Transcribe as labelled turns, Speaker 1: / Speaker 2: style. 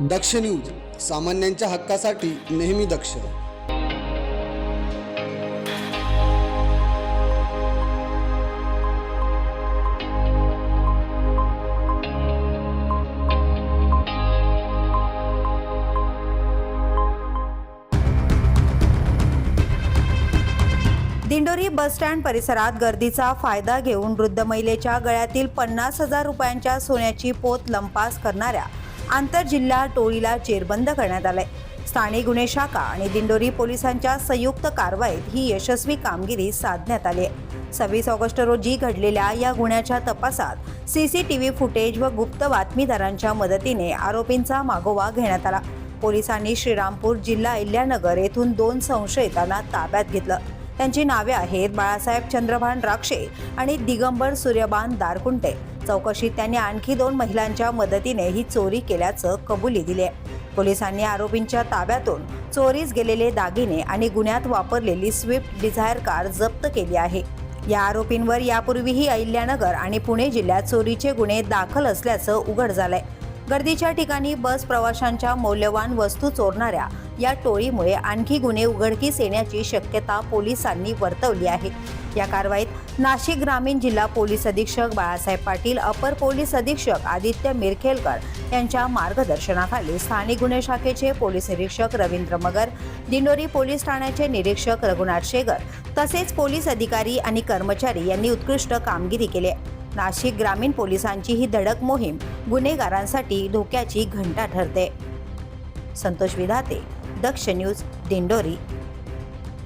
Speaker 1: दक्ष news सामान्यांच्या हक्कासाठी नेहमी दक्ष.
Speaker 2: दिंडोरी बसस्टँड परिसरात गर्दीचा फायदा घेऊन वृद्ध महिलेच्या गळ्यातील पन्नास हजार रुपयांच्या सोन्याची पोत लंपास करणाऱ्या आंतरजिल्हा टोळीला चेरबंद करण्यात आलंय. स्थानिक गुन्हे शाखा आणि दिंडोरी पोलिसांच्या संयुक्त कारवाईत ही यशस्वी कामगिरी साधण्यात आली आहे. सव्वीस ऑगस्ट रोजी घडलेल्या या गुन्ह्याच्या तपासात सीसीटीव्ही फुटेज व गुप्त बातमीदारांच्या मदतीने आरोपींचा मागोवा घेण्यात आला. पोलिसांनी श्रीरामपूर जिल्हा इल्यानगर येथून दोन संशयितांना ताब्यात घेतलं. त्यांची नावे आहेत बाळासाहेब चंद्रभान राक्षे आणि दिगंबर सूर्यबान दारकुंटे. चौकशीत त्यांनी आणखी दोन महिलांच्या मदतीने ही चोरी केल्याचं कबुली दिली. आहे पोलिसांनी आरोपींच्या ताब्यातून चोरीस गेलेले दागिने आणि गुन्ह्यात वापरलेली स्विफ्ट डिझायर कार जप्त केली आहे. या आरोपींवर यापूर्वीही अहिल्यानगर आणि पुणे जिल्ह्यात चोरीचे गुन्हे दाखल असल्याचं उघड झालंय. गर्दीच्या ठिकाणी बस प्रवाशांच्या मौल्यवान वस्तू चोरणाऱ्या या टोळीमुळे आणखी गुन्हे उघडकीस येण्याची शक्यता पोलिसांनी वर्तवली आहे. या कारवाईत नाशिक ग्रामीण जिल्हा पोलीस अधीक्षक बाळासाहेब पाटील अपर पोलीस अधीक्षक आदित्य मिरखेलकर यांच्या मार्गदर्शनाखाली स्थानिक गुन्हे शाखेचे पोलीस निरीक्षक रवींद्र मगर दिंडोरी पोलीस ठाण्याचे निरीक्षक रघुनाथ शेगर तसेच पोलीस अधिकारी आणि कर्मचारी यांनी उत्कृष्ट कामगिरी केली आहे. नाशिक ग्रामीण पोलिसांची ही धडक मोहीम गुन्हेगारांसाठी धोक्याची घंटा ठरते संतोष विधाते दक्ष न्यूज दिंडोरी